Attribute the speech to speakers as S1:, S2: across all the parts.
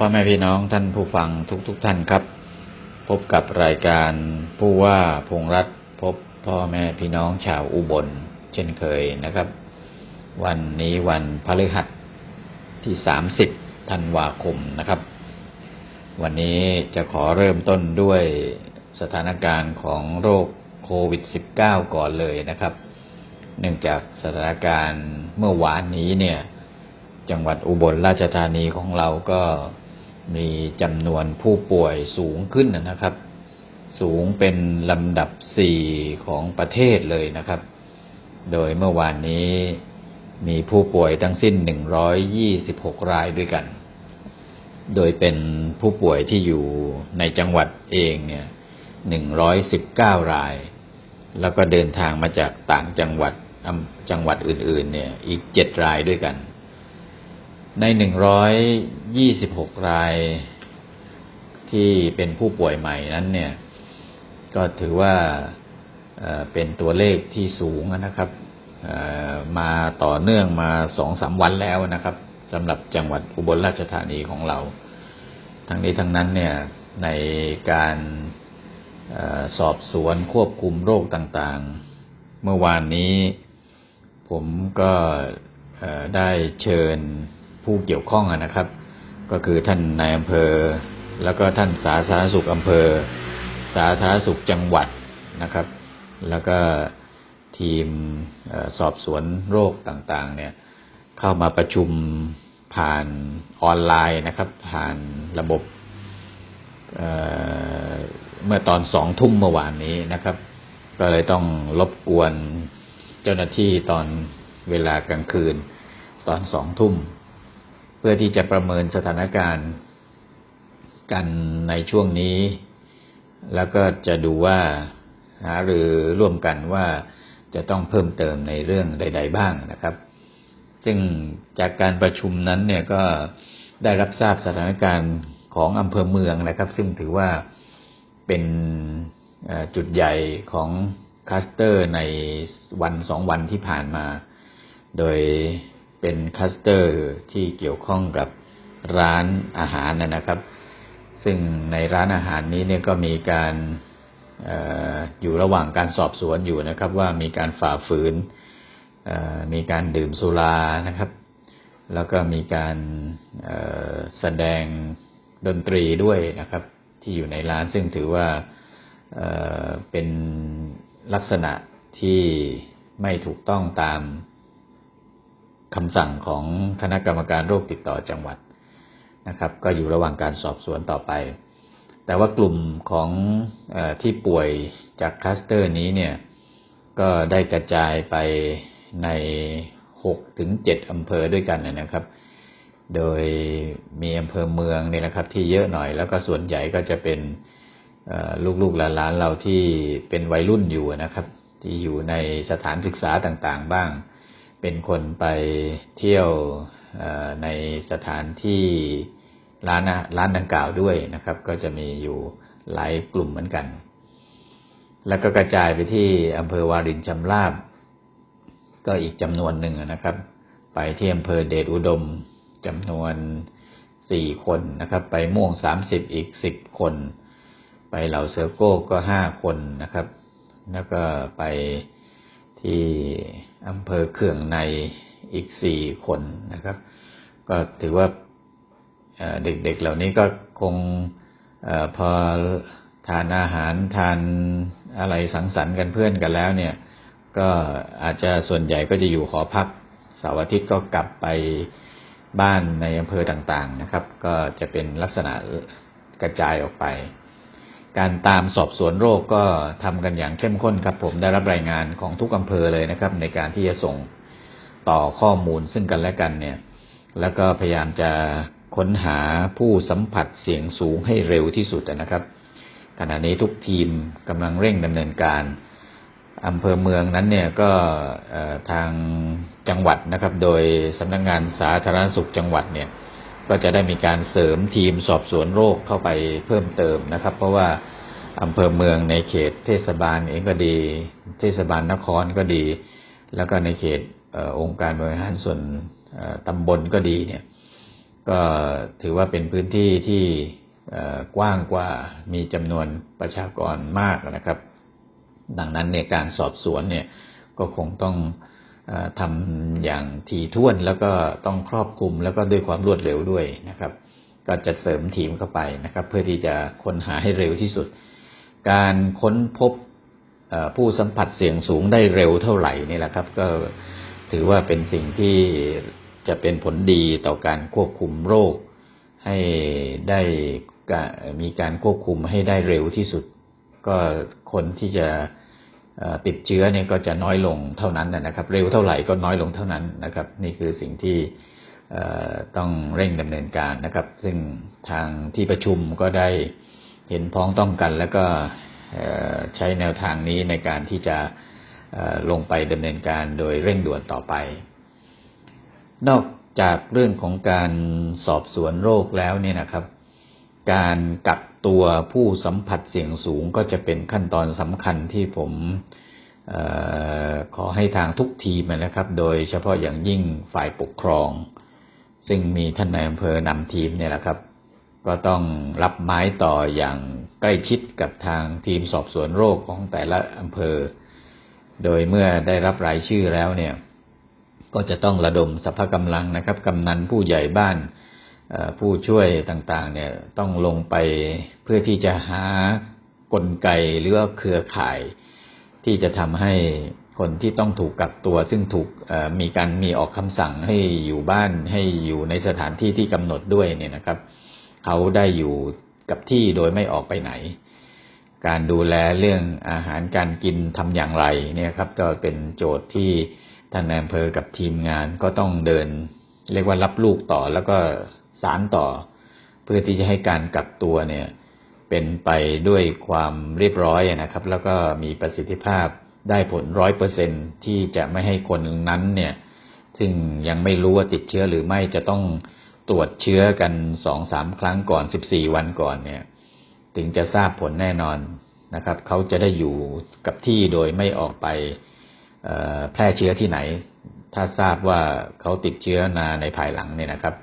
S1: พ่อแม่พี่น้องท่านผู้ฟังทุกทุกๆท่านครับ พบกับรายการผู้ว่าพงรัฐพบพ่อแม่พี่น้องชาวอุบล เช่นเคยนะครับ วันนี้วันพฤหัสที่30ธันวาคมนะครับ วันนี้จะขอเริ่มต้นด้วยสถานการณ์ของโรคโควิด -19 ก่อนเลยนะครับ เนื่องจากสถานการณ์เมื่อวานนี้เนี่ยจังหวัดอุบลราชธานีของเราก็ มีจำนวนผู้ป่วยสูงขึ้นนะครับ สูงเป็นลำดับสี่ของประเทศเลยนะครับ โดยเมื่อวานนี้มีผู้ป่วยทั้งสิ้น 126 รายด้วยกัน โดยเป็นผู้ป่วยที่อยู่ในจังหวัดเองเนี่ย 119 ราย แล้วก็เดินทางมาจากต่างจังหวัดจังหวัดอื่น ๆ เนี่ย อีก 7 รายด้วยกัน ใน 126 รายที่เป็นผู้ป่วยใหม่นั้นเนี่ย ก็ถือว่าเป็นตัวเลขที่สูงนะครับมาต่อเนื่องมาสองสามวันแล้วนะครับสำหรับจังหวัดอุบลราชธานีของเรา ทั้งนี้ทั้งนั้นเนี่ยในการอสอบสวนควบคุมโรคต่างๆ เมื่อวานนี้ผมก็ได้เชิญ ผู้เกี่ยวข้องนะครับ ก็คือท่านนายอำเภอ แล้วก็ท่านสาธารณสุขอำเภอ สาธารณสุขจังหวัดนะครับ แล้วก็ทีมอสอบสวนโรคต่างๆ เนี่ยเข้ามาประชุมผ่านออนไลน์นะครับ ผ่านระบบเเมื่อตอนสองทุ่มเมื่อวานนี้นะครับ ก็เลยต้องรบกวนเจ้าหน้าที่ตอนเวลากลางคืน ตอนสองทุ่ม เพื่อที่จะประเมินสถานการณ์ กันในช่วงนี้ แล้วก็จะดูว่าหารือร่วมกันว่าจะต้องเพิ่มเติมในเรื่องใด ๆ บ้างนะครับ ซึ่งจากการประชุมนั้นเนี่ยก็ได้รับทราบสถานการณ์ของอำเภอเมืองนะครับ ซึ่งถือว่าเป็นจุดใหญ่ของคลัสเตอร์ในวันสองวันที่ผ่านมา โดย เป็นคัสเตอร์ที่เกี่ยวข้องกับร้านอาหารนะครับ ซึ่งในร้านอาหารนี้เนี่ยก็มีการออยู่ระหว่างการสอบสวนอยู่นะครับ ว่ามีการฝ่าฝืนมีการดื่มสุรานะครับ แล้วก็มีการแสดงดนตรีด้วยนะครับ ที่อยู่ในร้านซึ่งถือว่าเเป็นลักษณะที่ไม่ถูกต้องตาม คำสั่งของคณะกรรมการโรคติดต่อจังหวัดนะครับ ก็อยู่ระหว่างการสอบสวนต่อไป แต่ว่ากลุ่มของอที่ป่วยจากคลัสเตอร์นี้เนี่ยก็ได้กระจายไปใน6ถึง7อำเภอด้วยกันนะครับ โดยมีอำเภอเมืองเนี่ยนะครับ ที่เยอะหน่อยแล้วก็ส่วนใหญ่ก็จะเป็นลูกๆหลานๆเราที่เป็นวัยรุ่นอยู่นะครับ ที่อยู่ในสถานศึกษาต่างๆ บ้าง เป็นคนไปเที่ยวในสถานที่ร้านร้านดังกล่าวด้วยนะครับ ก็จะมีอยู่หลายกลุ่มเหมือนกัน แล้วก็กระจายไปที่อำเภอวารินชำราบ ก็อีกจำนวนหนึ่งนะครับ ไปที่อำเภอเดชอุดมจำนวนสี่คนนะครับ ไปม่วงสามสิบอีกสิบคน ไปเหล่าเสือโก้ก็ห้าคนนะครับ แล้วก็ไป ที่อำเภอเขื่องในอีกสี่คนนะครับ ก็ถือว่าเด็กๆเหล่านี้ก็คงออพอทานอาหารทานอะไรสังสรรค์กันเพื่อนกันแล้วเนี่ย ก็อาจจะส่วนใหญ่ก็จะอยู่หอพักเสาร์อาทิตย์ก็กลับไปบ้านในอำเภอต่างๆนะครับ ก็จะเป็นลักษณะกระจายออกไป การตามสอบสวนโรคก็ทำกันอย่างเข้มข้นครับผมได้รับรายงานของทุกอำเภอเลยนะครับ ในการที่จะส่งต่อข้อมูลซึ่งกันและกันเนี่ย แล้วก็พยายามจะค้นหาผู้สัมผัสเสียงสูงให้เร็วที่สุดนะครับ ขณะนี้ทุกทีมกำลังเร่งดำเนินการอำเภอเมืองนั้นเนี่ยก็ทางจังหวัดนะครับ โดยสำนักงงานสาธารณสุขจังหวัดเนี่ย ก็จะได้มีการเสริมทีมสอบสวนโรคเข้าไปเพิ่มเติมนะครับ เพราะว่าอำเภอเมืองในเขตเทศบาลเองก็ดี เทศบาลนครก็ดี แล้วก็ในเขตเออองค์การบริหารส่วนตำบลก็ดีเนี่ยก็ถือว่าเป็นพื้นที่ที่กว้างกว่ามีจำนวนประชากรมากนะครับ ดังนั้นในการสอบสวนเนี่ยก็คงต้อง ทำอย่างถี่ถ้วนแล้วก็ต้องครอบคลุมแล้วก็ด้วยความรวดเร็วด้วยนะครับ ก็จะเสริมทีมเข้าไปนะครับ เพื่อที่จะค้นหาให้เร็วที่สุด การค้นพบผู้สัมผัสเสี่ยงสูงได้เร็วเท่าไหร่นี่แหละครับ ก็ถือว่าเป็นสิ่งที่จะเป็นผลดีต่อการควบคุมโรค ให้ได้มีการควบคุมให้ได้เร็วที่สุด ก็คนที่จะ ติดเชื้อเนี่ยก็จะน้อยลงเท่านั้นนะครับ เร็วเท่าไหร่ก็น้อยลงเท่านั้นนะครับ นี่คือสิ่งที่ต้องเร่งดำเนินการนะครับ ซึ่งทางที่ประชุมก็ได้เห็นพ้องต้องกัน แล้วก็ใช้แนวทางนี้ในการที่จะลงไปดำเนินการโดยเร่งด่วนต่อไป นอกจากเรื่องของการสอบสวนโรคแล้วเนี่ยนะครับ การกักตัวผู้สัมผัสเสี่ยงสูงก็จะเป็นขั้นตอนสำคัญที่ผมออขอให้ทางทุกทีมนะครับ โดยเฉพาะอย่างยิ่งฝ่ายปกครอง ซึ่งมีท่านนายอำเภอนำทีมเนี่ยแหละครับ ก็ต้องรับไม้ต่ออย่างใกล้ชิดกับทางทีมสอบสวนโรคของแต่ละอำเภอ โดยเมื่อได้รับรายชื่อแล้วเนี่ย ก็จะต้องระดมสรรพกำลังนะครับกำนันผู้ใหญ่บ้าน ผู้ช่วยต่างๆ เนี่ยต้องลงไปเพื่อที่จะหากลไกหรือว่าเครือข่าย ที่จะทำให้คนที่ต้องถูกกักตัว ซึ่งถูกมีการมีออกคำสั่งให้อยู่บ้านให้อยู่ในสถานที่ที่กำหนดด้วยเนี่ยนะครับ เขาได้อยู่กับที่โดยไม่ออกไปไหน การดูแลเรื่องอาหารการกินทำอย่างไรเนี่ยครับก็เป็นโจทย์ที่ท่านนายอำเภอกับทีมงานก็ต้องเดิน เรียกว่ารับลูกต่อแล้วก็ สารต่อ เพื่อที่จะให้การกักตัวเนี่ยเป็นไปด้วยความเรียบร้อยนะครับ แล้วก็มีประสิทธิภาพได้ผลร้อยเปอร์เซ็นที่จะไม่ให้คนนั้นเนี่ยซึ่งยังไม่รู้ว่าติดเชื้อหรือไม่จะต้องตรวจเชื้อกันสองสามครั้งก่อนสิบสี่วันก่อนเนี่ย ถึงจะทราบผลแน่นอนนะครับ เขาจะได้อยู่กับที่โดยไม่ออกไปแพร่เชื้อที่ไหน ถ้าทราบว่าเขาติดเชื้อนาในภายหลังเนี่ยนะครับ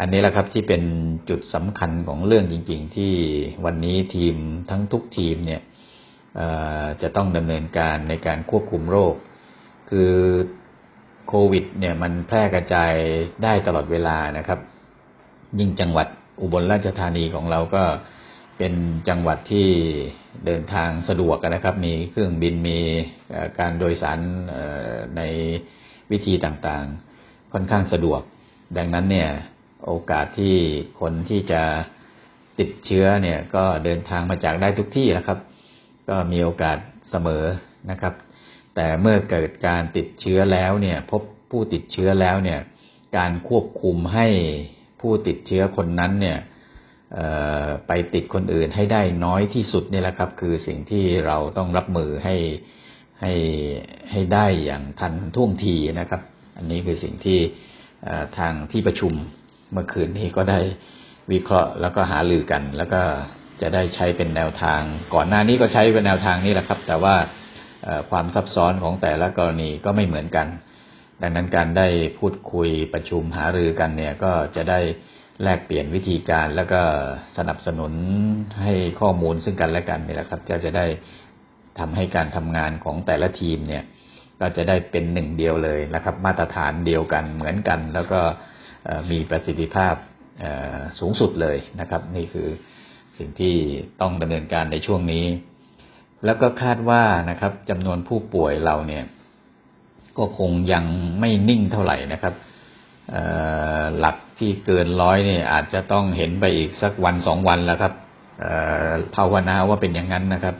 S1: อันนี้แหละครับที่เป็นจุดสำคัญของเรื่องจริง ๆ ที่วันนี้ทีมทั้งทุกทีมเนี่ยจะต้องดำเนินการในการควบคุมโรค คือโควิดเนี่ยมันแพร่กระจายได้ตลอดเวลานะครับ ยิ่งจังหวัดอุบลราชธานีของเราก็เป็นจังหวัดที่เดินทางสะดวกนะครับ มีเครื่องบินมีการโดยสารในวิธีต่างๆ ค่อนข้างสะดวก ดังนั้นเนี่ย โอกาสที่คนที่จะติดเชื้อเนี่ยก็เดินทางมาจากได้ทุกที่นะครับ ก็มีโอกาสเสมอนะครับ แต่เมื่อเกิดการติดเชื้อแล้วเนี่ยพบผู้ติดเชื้อแล้วเนี่ยการควบคุมให้ผู้ติดเชื้อคนนั้นเนี่ยไปติดคนอื่นให้ได้น้อยที่สุดนี่แหละครับ คือสิ่งที่เราต้องรับมือให้ให้ให้ได้อย่างทันท่วงทีนะครับ อันนี้คือสิ่งที่ทางที่ประชุม เมื่อคืนนี้ก็ได้วิเคราะห์แล้วก็หารือกัน แล้วก็จะได้ใช้เป็นแนวทาง ก่อนหน้านี้ก็ใช้เป็นแนวทางนี้แหละครับ แต่ว่าความซับซ้อนของแต่ละกรณีก็ไม่เหมือนกัน ดังนั้นการได้พูดคุยประชุมหารือกันเนี่ยก็จะได้แลกเปลี่ยนวิธีการแล้วก็สนับสนุนให้ข้อมูลซึ่งกันและกันนี่แหละครับจะจะได้ทำให้การทำงานของแต่ละทีมเนี่ยก็จะได้เป็นหนึ่งเดียวเลยนะครับ มาตรฐานเดียวกันเหมือนกัน แล้วก็ มีประสิทธิภาพสูงสุดเลยนะครับ นี่คือสิ่งที่ต้องดำเนินการในช่วงนี้ แล้วก็คาดว่านะครับจำนวนผู้ป่วยเราเนี่ยก็คงยังไม่นิ่งเท่าไหร่นะครับหลักที่เกินร้อยเนี่ยอาจจะต้องเห็นไปอีกสักวันสองวันแล้วครับภาวนาว่าเป็นอย่างนั้นนะครับ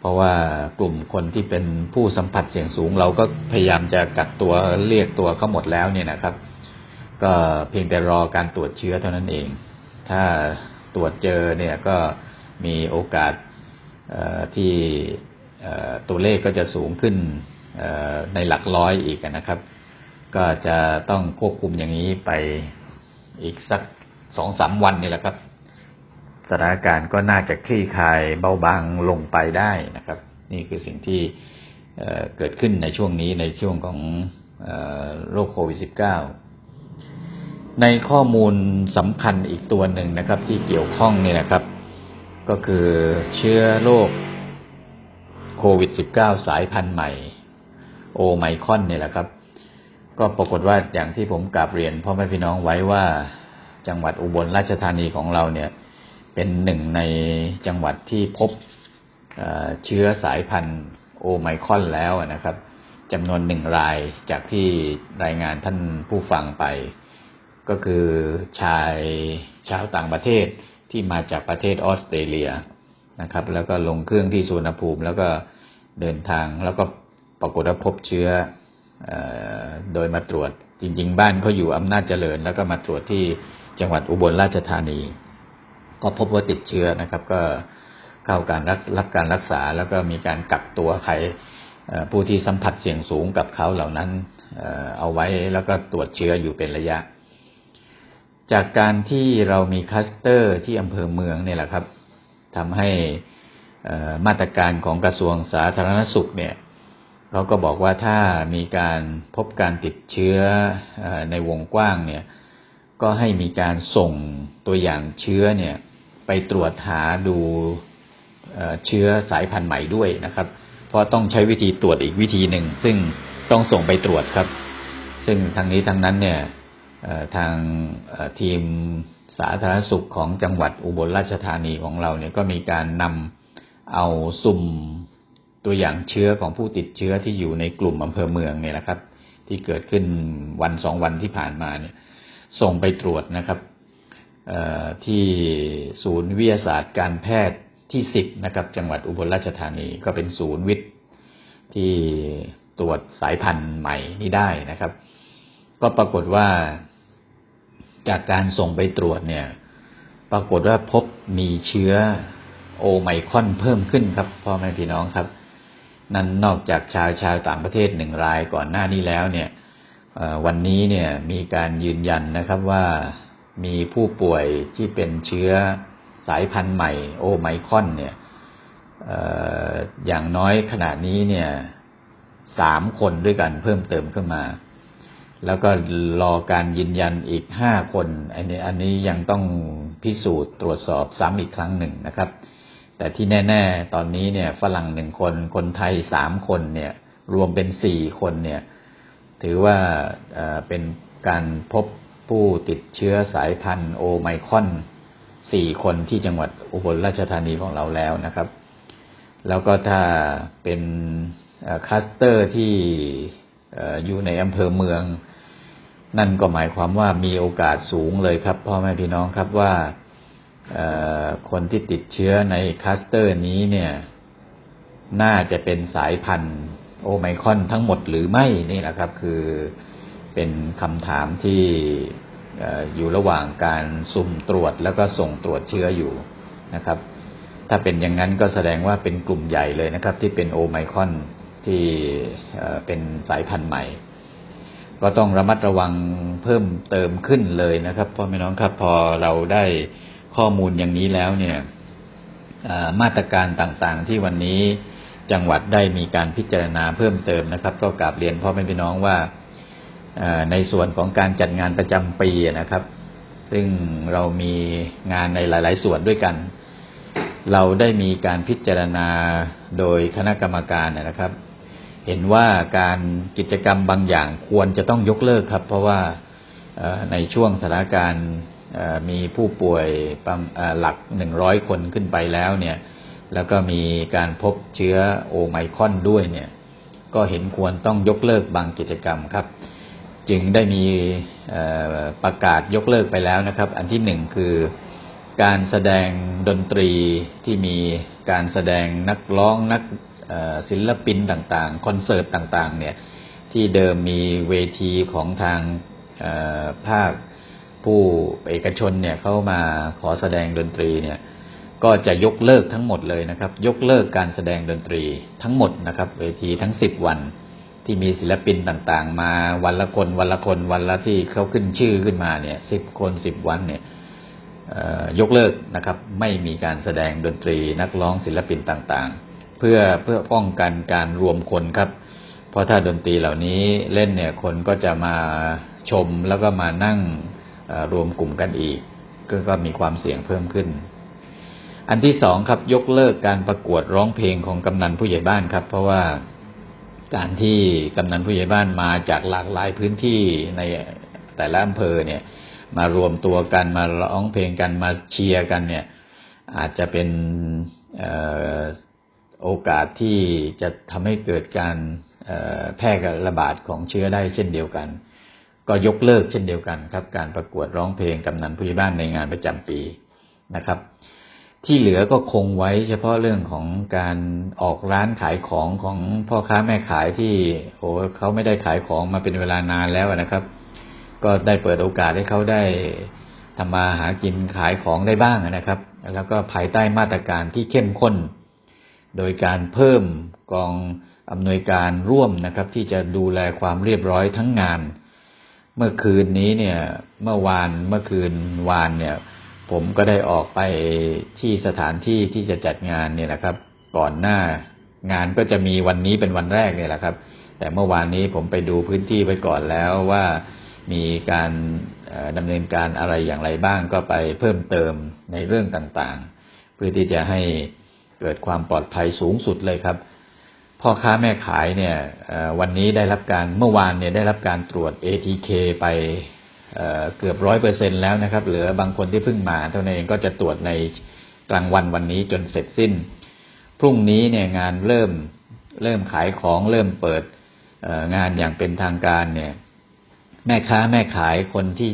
S1: เพราะว่ากลุ่มคนที่เป็นผู้สัมผัสเสี่ยงสูง เราก็พยายามจะกักตัวเรียกตัวเขาหมดแล้วเนี่ยนะครับ ก็เพียงแต่รอการตรวจเชื้อเท่านั้นเอง ถ้าตรวจเจอเนี่ยก็มีโอกาสที่ตัวเลขก็จะสูงขึ้นในหลักร้อยอีกนะครับ ก็จะต้องควบคุมอย่างนี้ไปอีกสักสองสามวันนี่แหละครับ สถานการณ์ก็น่าจะคลี่คลายเบาบางลงไปได้นะครับ นี่คือสิ่งที่เเกิดขึ้นในช่วงนี้ในช่วงของอโรคโควิด -19 ในข้อมูลสำคัญอีกตัวหนึ่งนะครับ ที่เกี่ยวข้องนี่นะครับ ก็คือเชื้อโรคโควิด -19 สายพันธุ์ใหม่ โอไมคอนนี่แหละครับ ก็ปรากฏว่าอย่างที่ผมกราบเรียนพ่อแม่พี่น้องไว้ว่าจังหวัดอุบลราชธานีของเราเนี่ย เป็นหนึ่งในจังหวัดที่พบเเชื้อสายพันธุ์โอไมคอนแล้วนะครับจำนวนหนึ่งรายจากที่รายงานท่านผู้ฟังไป ก็คือชายชาวต่างประเทศที่มาจากประเทศออสเตรเลียนะครับ แล้วก็ลงเครื่องที่สุวรรณภูมิ แล้วก็เดินทางแล้วก็ปรากฏว่าพบเชื้ออโดยมาตรวจจริง ๆ บ้านเขาอยู่อำนาจเจริญ แล้วก็มาตรวจที่จังหวัดอุบลราชธานี ก็พบว่าติดเชื้อนะครับ ก็เข้าการรักรับการรักษา แล้วก็มีการกักตัวใครผู้ที่สัมผัสเสี่ยงสูงกับเขาเหล่านั้นเอาไว้แล้วก็ตรวจเชื้ออยู่เป็นระยะ จากการที่เรามีคัสเตอร์ที่อำเภอเมืองเนี่ยแหละครับทำให้มาตรการของกระทรวงสาธารณสุขเนี่ยเขาก็บอกว่าถ้ามีการพบการติดเชื้ออในวงกว้างเนี่ยก็ให้มีการส่งตัวอย่างเชื้อเนี่ยไปตรวจหาดูเชื้อสายพันธุ์ใหม่ด้วยนะครับ เพราะต้องใช้วิธีตรวจอีกวิธีหนึ่ง ซึ่งต้องส่งไปตรวจครับ ซึ่งทางนี้ทางนั้นเนี่ย ทางทีมสาธารณสุขของจังหวัดอุบลราชธานีของเราเนี่ยก็มีการนำเอาสุ่มตัวอย่างเชื้อของผู้ติดเชื้อที่อยู่ในกลุ่มอำเภอเมืองเนี่ยนะครับ ที่เกิดขึ้นวันสองวันที่ผ่านมาเนี่ย ส่งไปตรวจนะครับที่ศูนย์วิทยาศาสตร์การแพทย์ที่สิบนะครับ จังหวัดอุบลราชธานีก็เป็นศูนย์วิทย์ที่ตรวจสายพันธุ์ใหม่นี้ได้นะครับ ก็ปรากฏว่าจากการส่งไปตรวจเนี่ย ปรากฏว่าพบมีเชื้อโอไมคอนเพิ่มขึ้นครับพ่อแม่พี่น้องครับ นั่นนอกจากชาวชาวต่างประเทศหนึ่งรายก่อนหน้านี้แล้วเนี่ยวันนี้เนี่ยมีการยืนยันนะครับว่ามีผู้ป่วยที่เป็นเชื้อสายพันธุ์ใหม่โอไมคอนเนี่ยเอ่ออย่างน้อยขณะนี้เนี่ยสามคนด้วยกันเพิ่มเติมขึ้นมา แล้วก็รอการยืนยันอีกห้าคน อันนี้อันนี้ยังต้องพิสูจน์ตรวจสอบซ้ำอีกครั้งหนึ่งนะครับ แต่ที่แน่ ๆ ตอนนี้เนี่ย ฝรั่งหนึ่งคน คนไทยสามคนเนี่ย รวมเป็นสี่คนเนี่ย ถือว่าเอ่อเป็นการพบผู้ติดเชื้อสายพันธุ์โอไมคอนสี่คนที่จังหวัดอุบลราชธานีของเราแล้วนะครับ แล้วก็ถ้าเป็นอ่อคลัสเตอร์ที่ อยู่ในอำเภอเมือง นั่นก็หมายความว่ามีโอกาสสูงเลยครับพ่อแม่พี่น้องครับว่าคนที่ติดเชื้อในคลัสเตอร์นี้เนี่ย น่าจะเป็นสายพันธุ์โอไมคอนทั้งหมดหรือไม่นี่แหละครับ คือเป็นคำถามที่อ่อยู่ระหว่างการสุ่มตรวจแล้วก็ส่งตรวจเชื้ออยู่นะครับ ถ้าเป็นอย่างนั้นก็แสดงว่าเป็นกลุ่มใหญ่เลยนะครับ ที่เป็นโอไมคอน ที่เป็นสายพันธุ์ใหม่ ก็ต้องระมัดระวังเพิ่มเติมขึ้นเลยนะครับพ่อแม่น้องครับพอเราได้ข้อมูลอย่างนี้แล้วเนี่ยมาตรการต่างๆ ที่วันนี้จังหวัดได้มีการพิจารณาเพิ่มเติมนะครับ ก็กราบเรียนพ่อแม่พี่น้องว่าในส่วนของการจัดงานประจำปีนะครับ ซึ่งเรามีงานในหลาย ๆ ส่วนด้วยกัน เราได้มีการพิจารณาโดยคณะกรรมการนะครับ เห็นว่าการกิจกรรมบางอย่างควรจะต้องยกเลิกครับ เพราะว่าในช่วงสถานการณ์มีผู้ป่วยหลักหนึ่งร้อยคนขึ้นไปแล้วเนี่ยแล้วก็มีการพบเชื้อโอไมครอนด้วยเนี่ยก็เห็นควรต้องยกเลิกบางกิจกรรมครับ จึงได้มีประกาศยกเลิกไปแล้วนะครับ อันที่หนึ่งคือการแสดงดนตรีที่มีการแสดงนักร้องนัก ศิลปินต่างๆ คอนเสิร์ตต่างๆ เนี่ย ที่เดิมมีเวทีของทางภาคผู้เอกชนเนี่ยเข้ามาขอแสดงดนตรีเนี่ย ก็จะยกเลิกทั้งหมดเลยนะครับ ยกเลิกการแสดงดนตรีทั้งหมดนะครับ เวทีทั้งสิบวันที่มีศิลปินต่างๆ มาวันละคนวันละคนวันละที่เขาขึ้นชื่อขึ้นมาเนี่ยสิบคนสิบวันเนี่ยยกเลิกนะครับ ไม่มีการแสดงดนตรีนักร้องศิลปินต่างๆ เพื่อเพื่อป้องกันการรวมคนครับ เพราะถ้าดนตรีเหล่านี้เล่นเนี่ยคนก็จะมาชมแล้วก็มานั่งรวมกลุ่มกันอีก ก็ก็มีความเสี่ยงเพิ่มขึ้น อันที่สองครับยกเลิกการประกวดร้องเพลงของกำนันผู้ใหญ่บ้านครับ เพราะว่าการที่กำนันผู้ใหญ่บ้านมาจากหลากหลายพื้นที่ในแต่ละอำเภอเนี่ย มารวมตัวกันมาร้องเพลงกันมาเชียร์กันเนี่ย อาจจะเป็นเโอกาสที่จะทำให้เกิดการแพร่ระบาดของเชื้อได้เช่นเดียวกัน ก็ยกเลิกเช่นเดียวกันครับ การประกวดร้องเพลงกำนันผู้ใหญ่บ้านในงานประจำปีนะครับ ที่เหลือก็คงไว้เฉพาะเรื่องของการออกร้านขายของของพ่อค้าแม่ขายที่โอ้เขาไม่ได้ขายของมาเป็นเวลานานแล้วนะครับ ก็ได้เปิดโอกาสให้เขาได้ทำมาหากินขายของได้บ้างนะครับ แล้วก็ภายใต้มาตรการที่เข้มข้น โดยการเพิ่มกองอำนวยการร่วมนะครับ ที่จะดูแลความเรียบร้อยทั้งงาน เมื่อคืนนี้เนี่ยเมื่อวานเมื่อคืนวานเนี่ย ผมก็ได้ออกไปที่สถานที่ที่จะจัดงานเนี่ยนะครับ ก่อนหน้างานก็จะมีวันนี้เป็นวันแรกเนี่ยแหละครับ แต่เมื่อวานนี้ผมไปดูพื้นที่ไปก่อนแล้วว่ามีการดำเนินการอะไรอย่างไรบ้างก็ไปเพิ่มเติมในเรื่องต่างๆ เพื่อที่จะให้ เกิดความปลอดภัยสูงสุดเลยครับ พ่อค้าแม่ขายเนี่ยวันนี้ได้รับการเมื่อวานเนี่ยได้รับการตรวจ ATK ไปเเกือบร้อยเปอร์เซ็นแล้วนะครับ เหลือบางคนที่เพิ่งมาเท่านั้นเองก็จะตรวจในกลางวันวันนี้จนเสร็จสิ้น พรุ่งนี้เนี่ยงานเริ่มเริ่มขายของเริ่มเปิดงานอย่างเป็นทางการเนี่ยแม่ค้าแม่ขายคนที่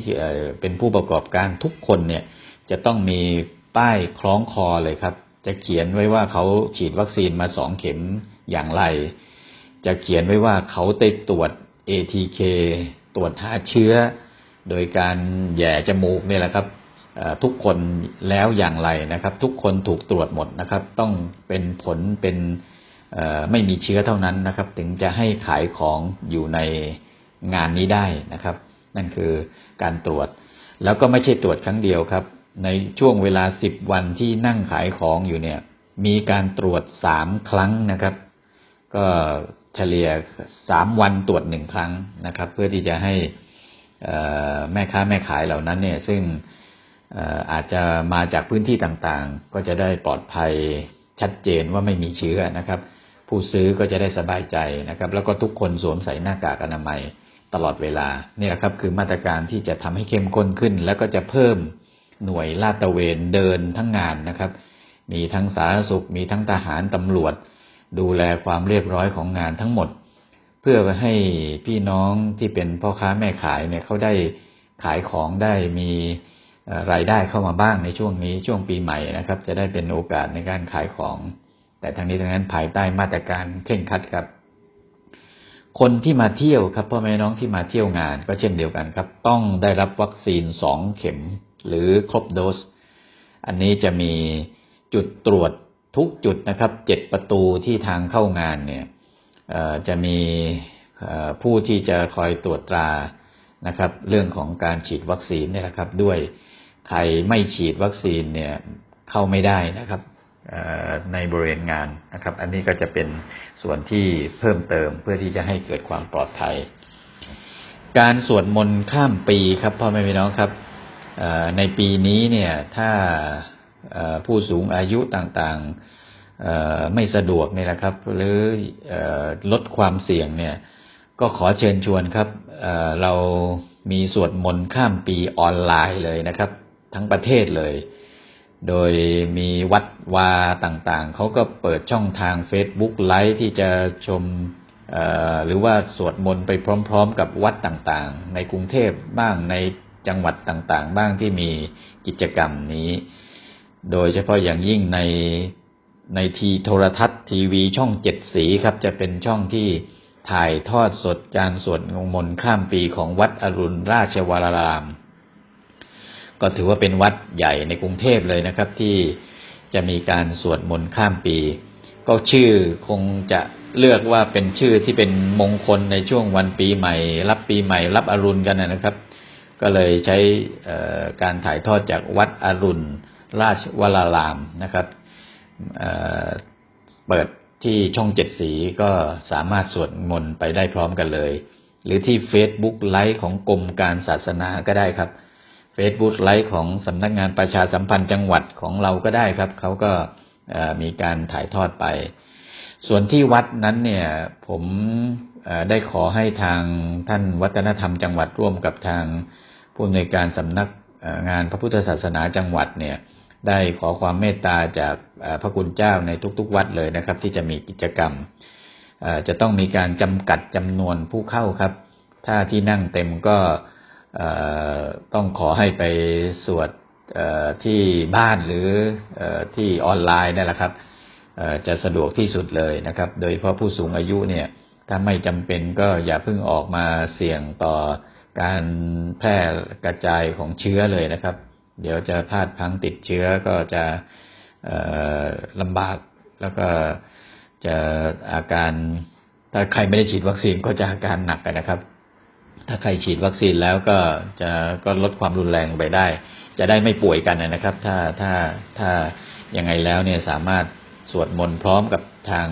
S1: เป็นผู้ประกอบการทุกคนเนี่ยจะต้องมีป้ายคล้องคอเลยครับ จะเขียนไว้ว่าเขาฉีดวัคซีนมาสองเข็มอย่างไร จะเขียนไว้ว่าเขาได้ตรวจ ATK ตรวจหาเชื้อ โดยการแย่จมูกนี่แหละครับทุกคนแล้วอย่างไรนะครับ ทุกคนถูกตรวจหมดนะครับ ต้องเป็นผลเป็นไม่มีเชื้อเท่านั้นนะครับ ถึงจะให้ขายของอยู่ในงานนี้ได้นะครับ นั่นคือการตรวจ แล้วก็ไม่ใช่ตรวจครั้งเดียวครับ ในช่วงเวลาสิบวันที่นั่งขายของอยู่เนี่ย มีการตรวจสามครั้งนะครับ ก็เฉลี่ยสามวันตรวจหนึ่งครั้งนะครับ เพื่อที่จะให้แม่ค้าแม่ขายเหล่านั้นเนี่ย ซึ่งอาจจะมาจากพื้นที่ต่างๆ ก็จะได้ปลอดภัยชัดเจนว่าไม่มีเชื้อนะครับ ผู้ซื้อก็จะได้สบายใจนะครับ แล้วก็ทุกคนสวมใส่หน้ากากอนามัยตลอดเวลานี่แหละครับ คือมาตรการที่จะทำให้เข้มข้นขึ้น แล้วก็จะเพิ่ม หน่วยลาดตระเวนเดินทั้งงานนะครับ มีทั้งสาธารณสุข มีทั้งทหารตำรวจ ดูแลความเรียบร้อยของงานทั้งหมด เพื่อให้พี่น้องที่เป็นพ่อค้าแม่ขายเนี่ยเขาได้ขายของได้มีรายได้เข้ามาบ้างในช่วงนี้ช่วงปีใหม่นะครับ จะได้เป็นโอกาสในการขายของ แต่ทั้งนี้ทั้งนั้นภายใต้มาตรการเคร่งครัดครับ คนที่มาเที่ยวครับพ่อแม่น้องที่มาเที่ยวงานก็เช่นเดียวกันครับ ต้องได้รับวัคซีนสองเข็ม หรือครบโดส อันนี้จะมีจุดตรวจทุกจุดนะครับเจ็ดประตูที่ทางเข้างานเนี่ยจะมีผู้ที่จะคอยตรวจตรานะครับ เรื่องของการฉีดวัคซีนเนี่ยนะครับ ด้วยใครไม่ฉีดวัคซีนเนี่ยเข้าไม่ได้นะครับในบริเวณงานนะครับ อันนี้ก็จะเป็นส่วนที่เพิ่มเติมเพื่อที่จะให้เกิดความปลอดภัย การสวดมนต์ข้ามปีครับพ่อแม่พี่น้องครับ ในปีนี้เนี่ยถ้าผู้สูงอายุต่างๆไม่สะดวกนี่ยนะครับ หรืออลดความเสี่ยงเนี่ยก็ขอเชิญชวนครับเรามีสวดมนต์ข้ามปีออนไลน์เลยนะครับ ทั้งประเทศเลย โดยมีวัดวาต่างๆ เขาก็เปิดช่องทาง Facebook ไลฟ์ที่จะชมหรือว่าสวดมนต์ไปพร้อม ๆ กับวัดต่างๆ ในกรุงเทพบ้างใน จังหวัดต่างๆ บ้างที่มีกิจกรรมนี้ โดยเฉพาะอย่างยิ่งในในทีโทรทัศน์ทีวีช่องเจ็ดสีครับ จะเป็นช่องที่ถ่ายทอดสดการสวดมนต์ข้ามปีของวัดอรุณราชวราราม ก็ถือว่าเป็นวัดใหญ่ในกรุงเทพเลยนะครับ ที่จะมีการสวดมนต์ข้ามปี ก็ชื่อคงจะเลือกว่าเป็นชื่อที่เป็นมงคลในช่วงวันปีใหม่ รับปีใหม่ รับอรุณกันนะครับ ก็เลยใช้การถ่ายทอดจากวัดอรุณ ราชวรารามนะครับเเปิดที่ช่องเจ็ดสีก็สามารถสวดมนต์ไปได้พร้อมกันเลย หรือที่ Facebook ไลฟ์ของกรมการศาสนาก็ได้ครับ Facebook ไลฟ์ของสำนักงานประชาสัมพันธ์จังหวัดของเราก็ได้ครับ เขาก็มีการถ่ายทอดไป ส่วนที่วัดนั้นเนี่ยผมได้ขอให้ทางท่านวัฒนธรรมจังหวัดร่วมกับทาง ผู้อำนวยการสำนักงานพระพุทธศาสนาจังหวัดเนี่ยได้ขอความเมตตาจากพระคุณเจ้าในทุกๆ วัดเลยนะครับ ที่จะมีกิจกรรมจะต้องมีการจำกัดจำนวนผู้เข้าครับ ถ้าที่นั่งเต็มก็ต้องขอให้ไปสวดที่บ้านหรือที่ออนไลน์นั่นแหละครับจะสะดวกที่สุดเลยนะครับ โดยเฉพาะผู้สูงอายุเนี่ย ถ้าไม่จำเป็นก็อย่าเพิ่งออกมาเสี่ยงต่อ การแพร่กระจายของเชื้อเลยนะครับ เดี๋ยวจะพลาดพังติดเชื้อก็จะลำบากแล้วก็จะอาการถ้าใครไม่ได้ฉีดวัคซีนก็จะอาการหนักกันนะครับ ถ้าใครฉีดวัคซีนแล้วก็จะก็ลดความรุนแรงไปได้ จะได้ไม่ป่วยกันนะครับ ถ้าถ้าถ้ายังไงแล้วเนี่ยสามารถสวดมนต์พร้อมกับทาง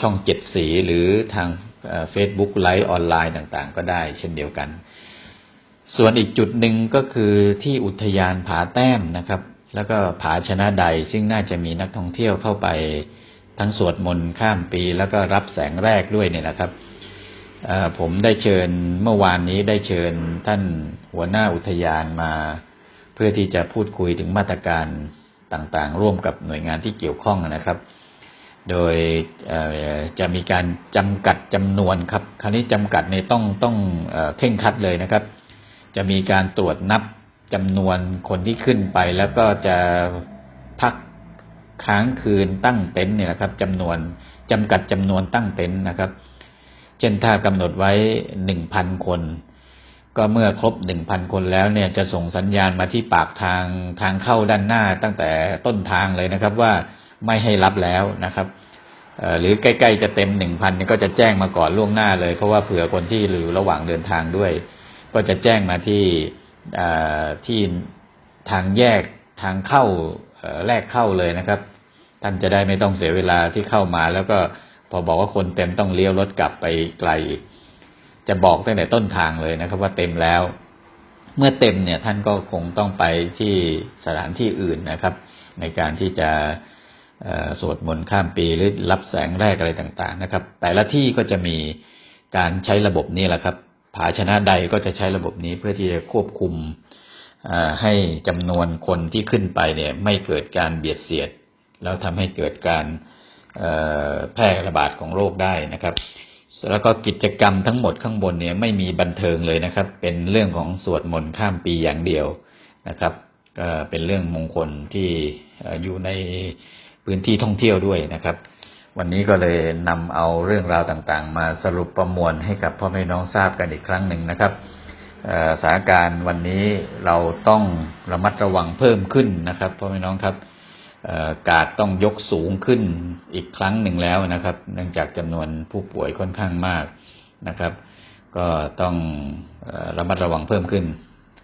S1: ช่องเจ็ดสีหรือทาง เฟซบุ๊กไลฟ์ออนไลน์ต่างๆ ก็ได้เช่นเดียวกัน ส่วนอีกจุดหนึ่งก็คือที่อุทยานผาแต้มนะครับ แล้วก็ผาชนะใดซึ่งน่าจะมีนักท่องเที่ยวเข้าไปทั้งสวดมนต์ข้ามปี แล้วก็รับแสงแรกด้วยเนี่ยนะครับผมได้เชิญเมื่อวานนี้ได้เชิญท่านหัวหน้าอุทยานมา เพื่อที่จะพูดคุยถึงมาตรการต่างๆ ร่วมกับหน่วยงานที่เกี่ยวข้องนะครับ โดยจะมีการจำกัดจำนวนครับ คราวนี้จำกัดในต้องต้องเอ่งคัดเลยนะครับ จะมีการตรวจนับจำนวนคนที่ขึ้นไป แล้วก็จะพักค้างคืนตั้งเต็นท์เนี่ยนะครับจำนวนจำกัดจำนวนตั้งเต็นท์นะครับ เช่นถ้ากำหนดไว้หนึ่งพันคน ก็เมื่อครบหนึ่งพันคนแล้วเนี่ยจะส่งสัญญาณมาที่ปากทางทางเข้าด้านหน้าตั้งแต่ต้นทางเลยนะครับว่า ไม่ให้รับแล้วนะครับหรือใกล้ๆจะเต็มหนึ่งพันก็จะแจ้งมาก่อนล่วงหน้าเลย เพราะว่าเผื่อคนที่อยู่ระหว่างเดินทางด้วย ก็จะแจ้งมาที่ที่ทางแยกทางเข้าแรกเข้าเลยนะครับ ท่านจะได้ไม่ต้องเสียเวลาที่เข้ามา แล้วก็พอบอกว่าคนเต็มต้องเลี้ยวรถกลับไปไกลจะบอกตั้งแต่ต้นทางเลยนะครับ ว่าเต็มแล้ว เมื่อเต็มเนี่ยท่านก็คงต้องไปที่สถานที่อื่นนะครับ ในการที่จะ สวดมนต์ข้ามปีหรือรับแสงแรกอะไรต่างๆนะครับ แต่ละที่ก็จะมีการใช้ระบบนี้แหละครับ ภาชนะใดก็จะใช้ระบบนี้เพื่อที่จะควบคุมให้จำนวนคนที่ขึ้นไปเนี่ยไม่เกิดการเบียดเสียด แล้วทำให้เกิดการแพร่ระบาดของโรคได้นะครับ แล้วก็กิจกรรมทั้งหมดข้างบนเนี่ยไม่มีบันเทิงเลยนะครับ เป็นเรื่องของสวดมนต์ข้ามปีอย่างเดียวนะครับ ก็เป็นเรื่องมงคลที่อยู่ใน พื้นที่ท่องเที่ยวด้วยนะครับ วันนี้ก็เลยนำเอาเรื่องราวต่างๆ มาสรุปประมวลให้กับพ่อแม่น้องทราบกันอีกครั้งหนึ่งนะครับสถานการณ์วันนี้เราต้องระมัดระวังเพิ่มขึ้นนะครับพ่อแม่น้องครับกาดต้องยกสูงขึ้นอีกครั้งหนึ่งแล้วนะครับ เนื่องจากจำนวนผู้ป่วยค่อนข้างมากนะครับ ก็ต้องระมัดระวังเพิ่มขึ้น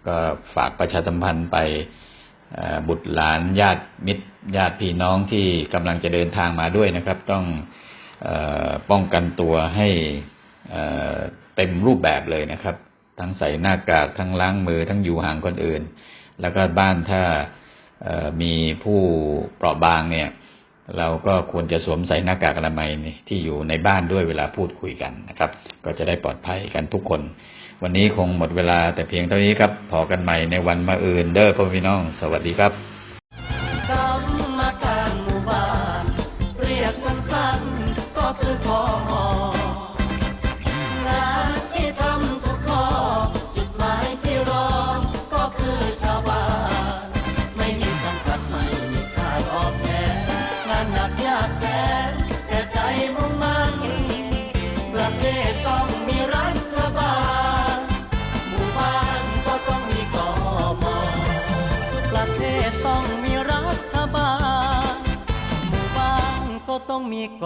S1: ก็ฝากประชาสัมพันธ์ไป บุตรหลานญาติมิตรญาติพี่น้องที่กำลังจะเดินทางมาด้วยนะครับ ต้องอป้องกันตัวให้เต็มรูปแบบเลยนะครับ ทั้งใส่หน้ากากทั้งล้างมือทั้งอยู่ห่างคนอื่น แล้วก็บ้านถ้ามีผู้เปราะบางเนี่ย เราก็ควรจะสวมใส่หน้ากากอนามัยที่อยู่ในบ้านด้วยเวลาพูดคุยกันนะครับ ก็จะได้ปลอดภัยกันทุกคน วันนี้คงหมดเวลาแต่เพียงเท่านี้ครับพอกันใหม่ในวันมาอื่นเด้อพ่อพี่น้อง สวัสดีครับ
S2: ক